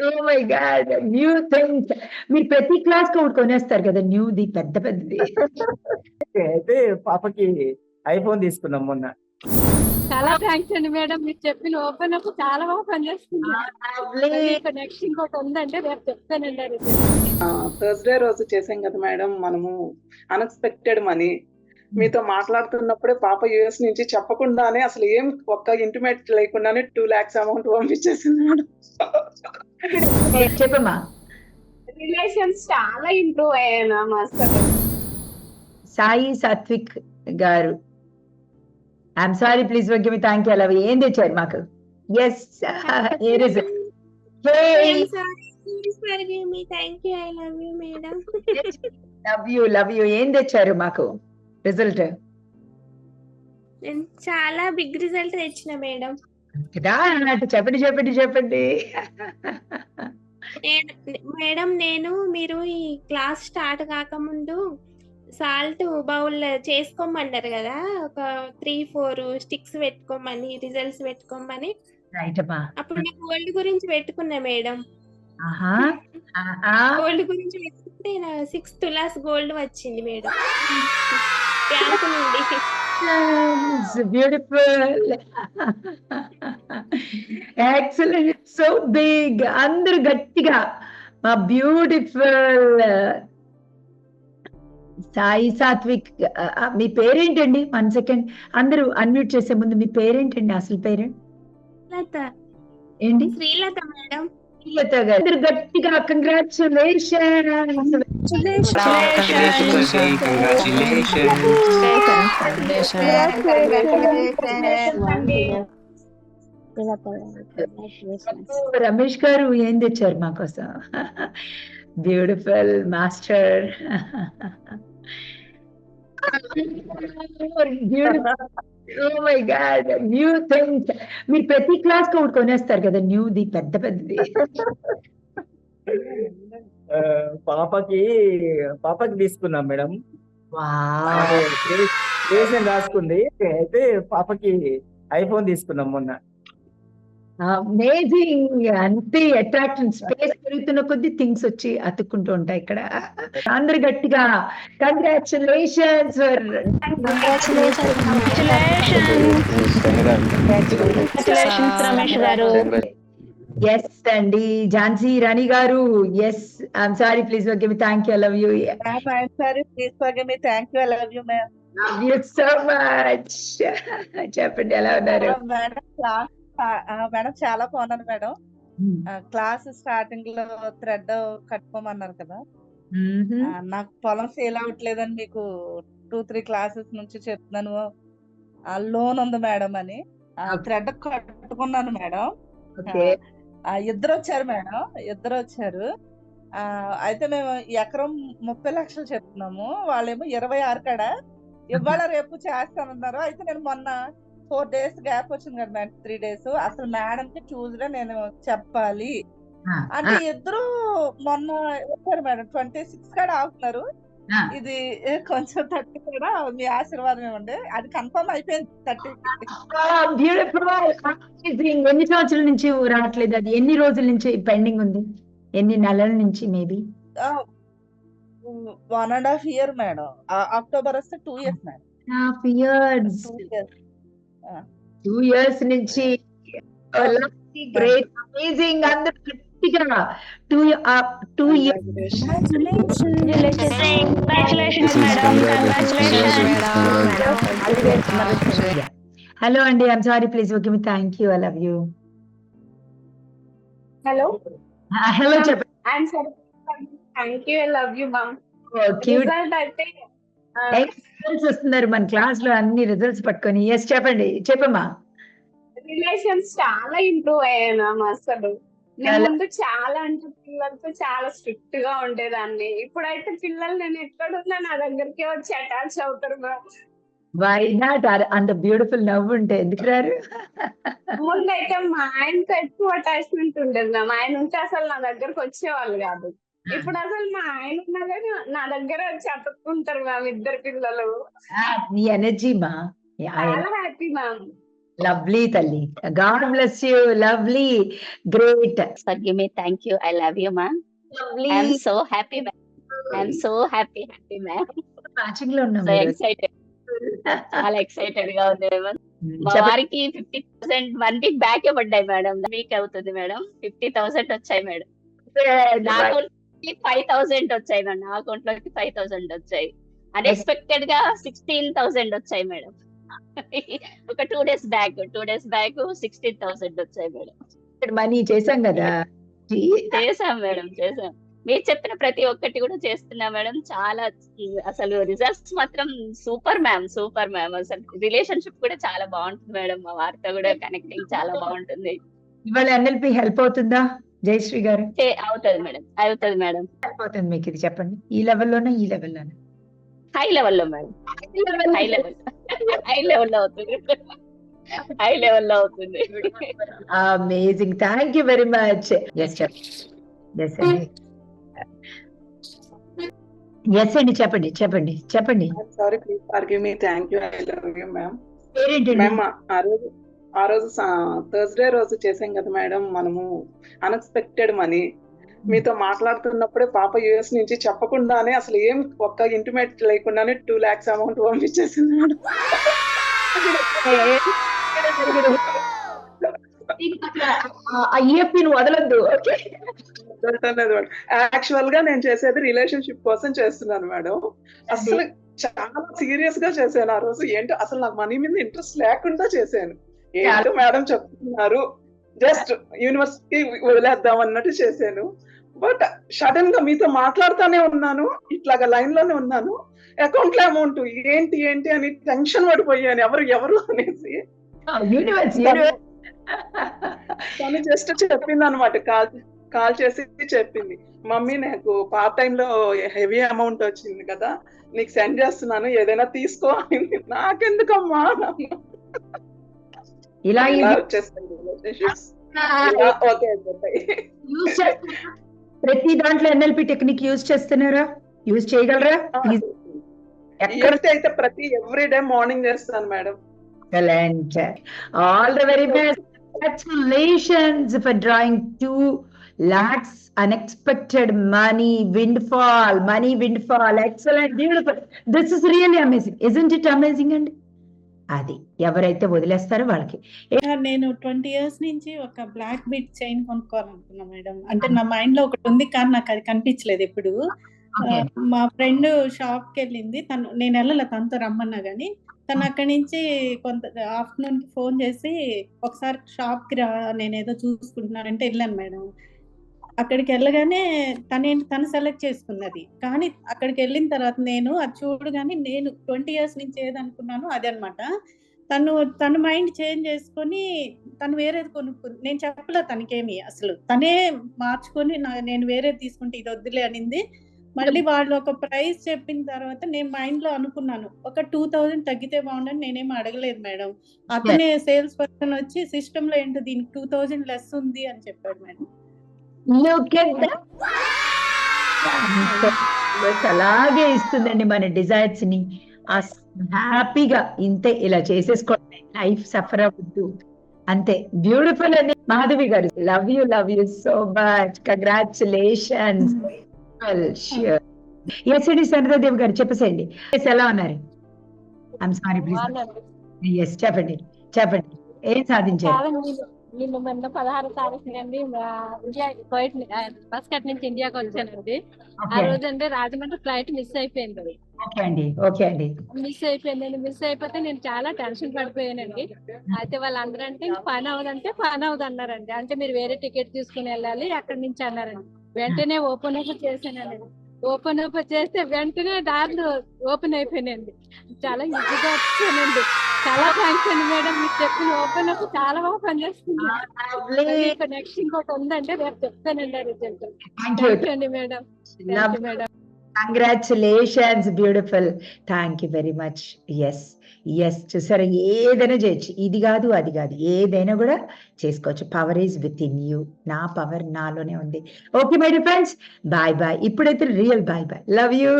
Oh my God new things మీరు ప్రతి క్లాస్కి ఒకటి కొనేస్తారు కదా న్యూది పెద్ద పెద్దది అయితే పాపకి ఐఫోన్ తీసుకున్నాం మొన్న. చాలా థ్యాంక్స్ అండి మేడం. మీరు చెప్పిన ఓపెన్ అప్ చాలా బాగా పనిచేస్తుంది. నెక్స్ట్ ఇంకోటి ఉందంటే రేపు చెప్తానండి థర్స్డే రోజు చేసాం కదా మేడం మనము అన్ఎక్స్పెక్టెడ్ మనీ మీతో మాట్లాడుతున్నప్పుడే పాప యుఎస్ నుంచి చెప్పకుండానే అసలు ఏం ఒక్క ఇంటిమేట్ లేకుండానే టూ లాక్స్ అమౌంట్ పంపించేసింది మేడం. చెప్పమ్మా. రిలేషన్స్ చాలా ఇంప్రూవ్ అయ్యాను అసలు. సాయి సాత్విక్ గారు. I'm sorry please okay me thank you అలా. ఏం తెచ్చారు మాకు? Yes air is thank you I love you madam love you love you ఏం తెచ్చారు మాకు? రిజల్ట్ నేను చాలా బిగ్ రిజల్ట్ తెచ్చిన మేడం అన్నట్టు చెప్పండి చెప్పండి చెప్పండి. మేడం నేను మీరు ఈ క్లాస్ స్టార్ట్ కాకముందు సాల్ట్ బౌల్ చేసుకోమన్నారు కదా ఒక త్రీ ఫోర్ స్టిక్స్ పెట్టుకోమని రిజల్ట్స్ పెట్టుకోమని. అప్పుడు నేను గోల్డ్ గురించి పెట్టుకున్నా మేడం గోల్డ్ గురించి పెట్టుకుంటే సిక్స్ తులాస్ గోల్డ్ వచ్చింది మేడం బ్యాంకు నుండి బ్యూటిఫుల్ ఎక్సలెంట్ సో బిగ్ అందరు గట్టిగా. మా బ్యూటిఫుల్ సాయి సాత్విక్ మీ పేరేంటండి? వన్ సెకండ్ అందరూ అన్మ్యూట్ చేసే ముందు మీ పేరేంటండి? అసలు పేరు? లత. ఏంటి? శ్రీలత మేడం. గట్టిగా కంగ్రాచులేషన్ రమేష్ గారు ఏం తెచ్చారు మా కోసం beautiful master oh my god new things మీరు ప్రతి క్లాస్కి ఒకటి కొనేస్తారు కదా న్యూది పెద్ద పెద్దది. పాపకి పాపకి తీసుకున్నాం మేడం. రాసుకుంది. అయితే పాపకి ఐఫోన్ తీసుకున్నాం మొన్న. అమేజింగ్ అంతే అట్రాక్షన్ స్పేస్ పెరుగుతున్న కొద్ది థింగ్స్ వచ్చి అతుక్కుంటూ ఉంటాయి ఇక్కడ. అందరు గట్టిగా. కంగ్రాచులేషన్స్ రమేష్ గారు. ఎస్ అండి. ఝాన్సీ రాణి గారు. Yes I'm sorry please okay me thank you love you sorry please forgive me thank you I love you ma'am love you so much చెప్పండి ఎలా ఉన్నారు? మేడం చాలా బాగున్నాను మేడం. క్లాస్ స్టార్టింగ్లో థ్రెడ్ కట్టుకోమన్నారు కదా. నాకు పొలం సేల్ అవ్వట్లేదని మీకు టూ త్రీ క్లాసెస్ నుంచి చెప్తున్నాను. ఆ లోన్ ఉంది మేడం అని. థ్రెడ్ కట్టుకున్నాను మేడం. ఇద్దరు వచ్చారు మేడం. ఇద్దరు వచ్చారు. ఆ అయితే మేము ఎకరం ముప్పై లక్షలు చెప్తున్నాము. వాళ్ళేమో ఇరవై ఆరు కాడ. ఇవాళ రేపు చేస్తానన్నారు. అయితే నేను మొన్న ఫోర్ డేస్ గ్యాప్ వచ్చింది కదా మేడం త్రీ డేస్. అసలు మేడం కి ట్యూస్డే నేను చెప్పాలి. అంటే ఇద్దరు మొన్న వచ్చారు మేడం ట్వంటీ సిక్స్ కాడ ఆగుతున్నారు. ఇది కొంచెం థర్టీ కూడా మీ ఆశీర్వాదం ఇవ్వండి. అది కన్ఫర్మ్ అయిపోయింది థర్టీ ఎన్ని సంవత్సరాల నుంచి రావట్లేదు అది? ఎన్ని రోజుల నుంచి పెండింగ్ ఉంది? ఎన్ని నెలల నుంచి maybe? One and half year madam. October వస్తే two years madam. Half years. Two years two years నుంచి గ్రేట్ అమేజింగ్ అందరూ గట్టిగా టూ టూ ఇయర్స్ హలో అండి I'm sorry please okay me thank you I love you hello hello చెప్పండి I'm sorry thank you I love you ma'am cute result అయితే ఆ, results వస్తున్నారు మన క్లాస్లో అన్ని రిజల్ట్స్ పట్టుకొని. ఎస్ చెప్పండి. చెప్పమ్మా. రిలేషన్స్ చాలా ఇంప్రూవ్ అయ్యాను మ్యామ్ అసలు. నేను చాలా- ముందు చాలా అంటే పిల్లలతో చాలా స్ట్రిక్ట్గా ఉండేదాన్ని. ఇప్పుడైతే పిల్లలు నేను ఎక్కడున్నా నా దగ్గరికి వచ్చి అటాచ్ అవుతారు మ్యామ్ వై నాట్ అంత బ్యూటిఫుల్ నవ్వు ఉంటే ఎందుకు రారు? ముందైతే మా ఆయనతో ఎక్కువ అటాచ్మెంట్ ఉండేది మ్యామ్ ఆయన ఉంటే అసలు నా దగ్గరకు వచ్చేవాళ్ళు కాదు. ఇప్పుడు అసలు మా ఆయన ఉన్నా కానీ నా దగ్గర వచ్చి అతుక్కుంటారు మ్యామ్ ఇద్దరు పిల్లలు ఆ, నీ ఎనర్జీ మా చాలా హ్యాపీ మ్యామ్ లవ్లీ తల్లి God bless you lovely great me. Thank you. I love you, ma'am. Lovely I'm so happy, ma'am. I'm so happy, happy, ma'am. మ్యాచింగ్లో ఉన్నాం excited. చాలా ఎక్సైటెడ్గా ఉంది మా చెప్పండి. వారికి fifty thousand one week back పడ్డాయి మేడం వీక్ అవుతుంది మేడం ఫిఫ్టీ థౌసండ్ వచ్చాయి మేడం నా అకౌంట్ ఫైవ్ థౌసండ్ వచ్చాయి మేడం. నా అకౌంట్లోకి ఫైవ్ థౌసండ్ వచ్చాయి. అన్ఎక్స్పెక్టెడ్గా సిక్స్టీన్ థౌసండ్ వచ్చాయి మేడం. ఒక two days back two days back sixteen thousand వచ్చాయి మేడం. మనీ చేశాం కదా. చేసాం మేడం చేసాం మీరు చెప్పిన ప్రతి ఒక్కటి కూడా చేస్తున్నా మేడం. చాలా అసలు రిజల్ట్స్ మాత్రం సూపర్ మ్యామ్ సూపర్ మ్యామ్. అసలు రిలేషన్షిప్ కూడా చాలా బాగుంటుంది మేడం. మా వారితో కూడా కనెక్టింగ్ చాలా బాగుంటుంది. ఇవాళ ఎన్ఎల్పి హెల్ప్ అవుతుందా? జయశ్రీ గారు? అవుతుంది మేడం అవుతుంది మేడం. అవుతుంది మీకు ఇది చెప్పండి. ఈ లెవెల్లోనే ఈ లెవెల్లోనే? హై లెవెల్లో మేడం. హై లెవెల్ హై లెవెల్లో అవుతుంది. హై లెవెల్లో అవుతుంది. Amazing thank you very much yes yes అండి ఎస్ అండి చెప్పండి చెప్పండి చెప్పండి. Sorry please forgive me thank you I love you ma'am ma'am ఆ రోజు ఆ రోజు థర్స్డే రోజు చేసాం కదా మేడం మనము అన్ఎక్స్పెక్టెడ్ మనీ మీతో మాట్లాడుతున్నప్పుడే పాప యుఎస్ నుంచి చెప్పకుండానే అసలు ఏం ఒక్క ఇంటిమేట్ లేకుండానే టూ లాక్స్ అమౌంట్ పంపించేసింది మేడం. ఐఎఫ్పిని వదలద్దు ఓకే? యాక్చువల్గా నేను చేసేది రిలేషన్షిప్ కోసం చేస్తున్నాను మేడం. అసలు చాలా సీరియస్గా చేశాను ఆ రోజు. ఏంటో అసలు నాకు మనీ మీద ఇంట్రెస్ట్ లేకుండా చేశాను. ఏంటో మేడం చెప్తున్నారు? జస్ట్ యూనివర్సిటీ వదిలేద్దాం అన్నట్టు చేశాను. బట్ సడన్గా మీతో మాట్లాడుతానే ఉన్నాను. ఇట్లాగా లైన్లోనే ఉన్నాను. అకౌంట్లో అమౌంట్ ఏంటి ఏంటి అని టెన్షన్ పడిపోయాను. ఎవరు ఎవరు అనేసి. తను జస్ట్ చెప్పింది అనమాట కాల్ కాల్ చేసి చెప్పింది. మమ్మీ నాకు పార్ట్ టైం లో హెవీ అమౌంట్ వచ్చింది కదా. నీకు సెండ్ చేస్తున్నాను. ఏదైనా తీసుకో అనింది నాకెందుకమ్మా? ఇలా ప్రతి దాంట్లో ఎన్ఎల్పి టెక్నిక్ యూజ్ చేస్తున్నారా? యూజ్ చేయగలరా? అయితే ప్రతి ఎవ్రీ మార్నింగ్ చేస్తాను madam. All the drawing two lakhs unexpected money wind money windfall excellent beautiful this is really amazing is it amazing అండి అది ఎవరైతే వదిలేస్తారో వాళ్ళకి. నేను ట్వంటీ ఇయర్స్ నుంచి ఒక బ్లాక్ బీట్ చైన్ కొనుక్కోవాలనుకున్నా మేడం. అంటే నా మైండ్లో ఒకటి ఉంది కానీ నాకు అది కనిపించలేదు ఎప్పుడు. మా ఫ్రెండ్ షాప్కి వెళ్ళింది. తను నేను వెళ్ళాల తనతో రమ్మన్నా గానీ తను అక్కడి నుంచి కొంత ఆఫ్టర్నూన్కి ఫోన్ చేసి ఒకసారి షాప్కి రా నేను ఏదో చూసుకుంటున్నానంటే వెళ్ళాను మేడం. అక్కడికి వెళ్ళగానే తనేంటి తను సెలెక్ట్ చేసుకున్నది. కానీ అక్కడికి వెళ్ళిన తర్వాత నేను అది చూడగానే నేను ట్వంటీ ఇయర్స్ నుంచి ఏదనుకున్నానో అదే అనమాట తను తన మైండ్ చేంజ్ చేసుకొని తను వేరేది కొనుక్కుంది. నేను చెప్పలే తనకేమి అసలు. తనే మార్చుకొని నేను వేరేది తీసుకుంటే ఇది వద్దులే అనింది. మళ్ళీ వాళ్ళు ఒక ప్రైస్ చెప్పిన తర్వాత నేను మైండ్లో అనుకున్నాను. ఒక టూ థౌజండ్ తగ్గితే బాగుండని నేనేం అడగలేదు మేడం. అతనే సేల్స్ పర్సన్ వచ్చి సిస్టమ్లో ఏంటో దీనికి టూ థౌజండ్ లెస్ ఉంది అని చెప్పాడు మేడం. That. Universe అలాగే ఇస్తుందండి మన డిజైర్స్ని హ్యాపీగా ఇంతే ఇలా చేసేసుకోండి. లైఫ్ సఫర్ అవ్వద్దు. అంతే. బ్యూటిఫుల్ అండి. మాధవి గారు love you love you so much. Congratulations. Yes అండి సరితాదేవి గారు చెప్పేసేయండి. ఎలా ఉన్నారు? ఐఎమ్ సారీ ప్లీజ్ ఎస్ చెప్పండి. చెప్పండి. ఏం సాధించారు? నేను- నేను మొన్న పదహారు తారీఖు నుండి మా ఇండియా కోయిట్ మస్కట్ నుంచి ఇండియాకి వచ్చానండి. ఆ రోజు అంటే రాజమండ్రి ఫ్లైట్ మిస్ అయిపోయింది. ఓకే అండి ఓకే అండి. మిస్ అయిపోయిందండి మిస్ అయిపోతే నేను చాలా టెన్షన్ పడిపోయానండి. అయితే వాళ్ళందరూ అంటే "ఇంక పని అవదంటే పని అవదు అన్నారండి అంటే మీరు వేరే టికెట్ తీసుకుని వెళ్ళాలి అక్కడి నుంచి అన్నారండి. వెంటనే ఓపెన్ ఓపెన్ చేశానండి ఓపెన్ ఓపెన్ చేస్తే వెంటనే దారులు ఓపెన్ అయిపోయినాయండి. చాలా ఈజీగా వచ్చానండి. చాలా థ్యాంక్స్ అండి మేడం మీరు చెప్పిన ఓపెన్ ఓపెన్ చాలా బాగా పనిచేస్తుంది. నెక్స్ట్ ఇంకోటి ఉందంటే రేపు చెప్తానండి ఆ రిజల్ట్ థ్యాంక్ అండి madam. Madam. Congratulations beautiful thank you very much yes yes చూసారా? ఏదైనా చేయొచ్చు. ఇది కాదు అది కాదు. ఏదైనా కూడా చేసుకోవచ్చు. Power is within you నా పవర్ నాలోనే ఉంది. Okay my friends bye bye ఇప్పుడైతే real bye bye love you